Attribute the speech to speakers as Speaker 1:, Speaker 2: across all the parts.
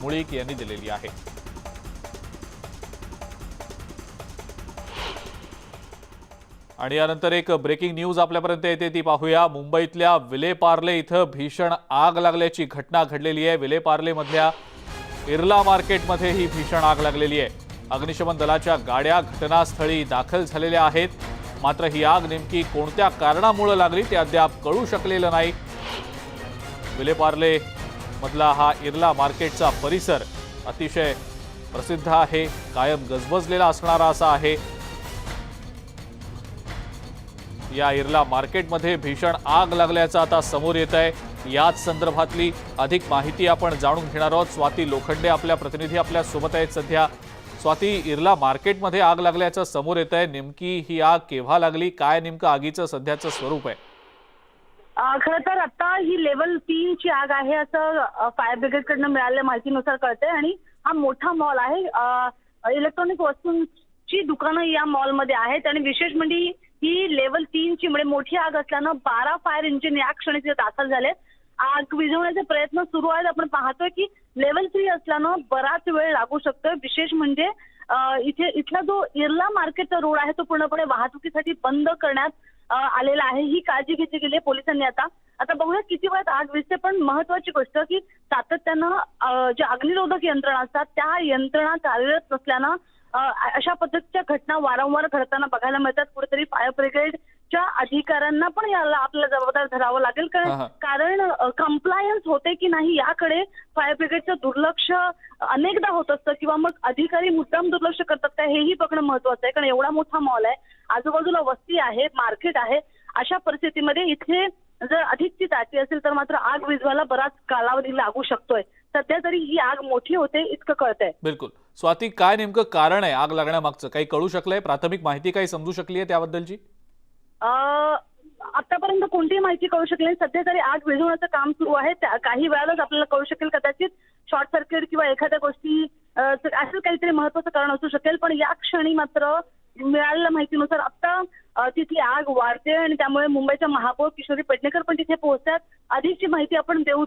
Speaker 1: मुळीक यांनी दिलेली आहे. आणि यानंतर एक ब्रेकिंग न्यूज आपल्यापर्यंत येते ती पाहूया. मुंबईतल्या विलेपार्ले इथं भीषण आग लागल्याची घटना घडलेली आहे. विलेपार्लेमधल्या इर्ला मार्केटमध्ये ही भीषण आग लागलेली आहे. अग्निशमन दलाच्या गाड्या घटनास्थळी दाखल झालेल्या आहेत. मात्र ही आग नेमकी कोणत्या कारणामुळे लागली ते अद्याप कळू शकलेलं नाही. विलेपार्ले मधला हा इर्ला मार्केटचा परिसर अतिशय प्रसिद्ध आहे कायम गजबजलेला असणारा असा आहे. या इर्ला मार्केटमध्ये भीषण आग लागल्याचं आता समोर येत आहे. याच संदर्भातली अधिक माहिती आपण जाणून घेणार आहोत. स्वाती लोखंडे आपल्या प्रतिनिधी आपल्यासोबत आहेत सध्या. स्वाती इर्ला मार्केटमध्ये आग लागल्याचं समोर येत आहे. नेमकी ही आग केव्हा लागली? काय नेमकं आगीचं सध्याचं स्वरूप आहे?
Speaker 2: खर तर आता ही लेवल तीन ची आग आहे असं फायर ब्रिगेड कडनं मिळालेल्या माहितीनुसार कळतंय आणि हा मोठा मॉल आहे. इलेक्ट्रॉनिक वस्तूंची दुकानं या मॉलमध्ये आहेत आणि विशेष म्हणजे ही लेवल तीन ची म्हणजे मोठी आग असल्यानं बारा फायर इंजिन या क्षणी तिथे दाखल झाले आग विझवण्याचे प्रयत्न सुरू आहेत. आपण पाहतोय की लेवल थ्री असल्यानं बराच वेळ लागू शकतोय. विशेष म्हणजे इथे इथला जो इर्ला मार्केटचा रोड आहे तो पूर्णपणे वाहतुकीसाठी बंद करण्यात आलेला आहे. ही काळजी घेतली गेली आहे पोलिसांनी आता. आता बघूया किती वेळात आग विझते पण महत्वाची गोष्ट की सातत्यानं ज्या अग्निरोधक यंत्रणा असतात त्या यंत्रणा कार्यरत नसल्यानं अशा पद्धतीच्या घटना वारंवार घडताना बघायला मिळतात. कुठेतरी फायर ब्रिगेडच्या अधिकाऱ्यांना पण याला आपल्याला जबाबदार धरावं लागेल. कारण. कारण कंप्लायन्स होते की नाही याकडे फायर ब्रिगेडचं दुर्लक्ष अनेकदा होत असतं किंवा मग अधिकारी मुद्दाम दुर्लक्ष करतात का हेही बघणं महत्वाचं आहे. कारण एवढा मोठा मॉल आहे. आजूबाजूला वस्ती आहे मार्केट आहे अशा परिस्थितीमध्ये इथे जर अधिकची दाटी असेल तर मात्र आग विझवायला बराच कालावधी लागू शकतोय. सध्या तरी ही आग मोठी होते इतकं कळतंय.
Speaker 1: बिलकुल. स्वाती काय नेमकं कारण आहे आग लागण्यामागचं? काही कळू शकलंय? प्राथमिक माहिती काही समजू शकली आहे त्याबद्दलची?
Speaker 2: अं, आतापर्यंत कोणतीही माहिती कळू शकली नाही. सध्या तरी आग विझवण्याचं काम सुरू आहे त्या- काही वेळालाच आपल्याला कळू शकेल कदाचित शॉर्ट सर्किट किंवा एखाद्या गोष्टी असं काहीतरी महत्वाचं कारण असू शकेल. पण या क्षणी मात्र मिळालेल्या माहितीनुसार आता तिथली आग वाढते आणि त्यामुळे मुंबईच्या महापौर किशोरी पेडणेकर पण तिथे पोहोचतात. अधिकची माहिती आपण देऊ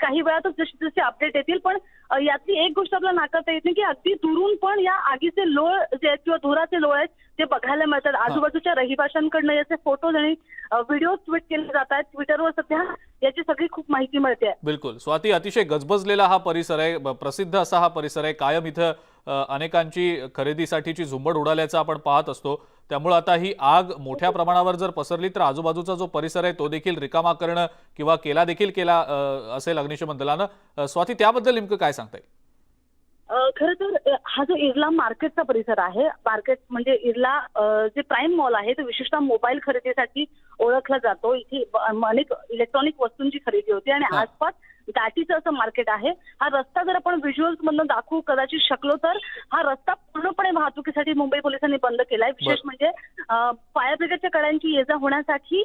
Speaker 2: काही वेळातच जशी जशी अपडेट येतील पण यातली एक गोष्ट आपल्याला नाकारता येत नाही की अगदी दुरून पण या आगीचे लोळ जे आहेत किंवा धुराचे लोळ आहेत ते बघायला मिळतात. आजूबाजूच्या रहिवाशांकडनं याचे फोटोज आणि व्हिडिओ ट्विट केले जात आहेत. ट्विटरवर सध्या याची सगळी खूप माहिती मिळते
Speaker 1: बिलकुल. स्वाती अतिशय गजबजलेला हा परिसर आहे. प्रसिद्ध असा हा परिसर आहे. कायम इथं अनेकांची खरेदीसाठीची झुंबड उडाल्याचं आपण पाहत असतो. त्यामुळे आता ही आग मोठ्या प्रमाणावर जर पसरली तर आजूबाजूचा जो परिसर आहे तो देखील रिकामा करणं किंवा केला देखील केला असेल अग्निशमन दलानं स्वाती त्याबद्दल नेमकं काय सांगता येईल
Speaker 2: खरं तर हा जो इर्ला मार्केटचा परिसर आहे मार्केट म्हणजे इर्ला जे प्राईम मॉल आहे तो विशेषतः मोबाईल खरेदीसाठी ओळखला जातो. इथे अनेक इलेक्ट्रॉनिक वस्तूंची खरेदी होते आणि. आसपास दाटीचं असं मार्केट आहे. हा रस्ता जर आपण व्हिज्युअल्स मधून दाखवू कदाचित शकलो तर हा रस्ता पूर्णपणे वाहतुकीसाठी मुंबई पोलिसांनी बंद केलाय. विशेष म्हणजे फायर ब्रिगेडच्या कड्यांची ये जा होण्यासाठी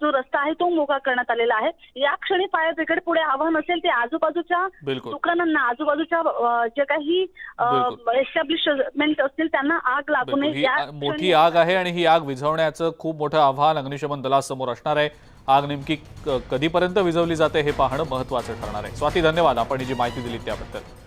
Speaker 2: जो रस्ता आहे तो मोकळा करण्यात आलेला आहे. या क्षणी फायर ब्रिगेड पुढे आव्हान असेल ते आजूबाजूच्या दुकानांना आजूबाजूच्या जे काही. एस्टॅब्लिशमेंट असतील त्यांना आग लागू नये.
Speaker 1: मोठी आग आहे आणि ही आग विझवण्याचं खूप मोठं आव्हान अग्निशमन दलासमोर असणार आहे. आग नेमकी कधीपर्यंत विझवली जाते हे पाहणं महत्वाचं ठरणार आहे. स्वाती धन्यवाद. आपण ही जी माहिती दिली त्याबद्दल.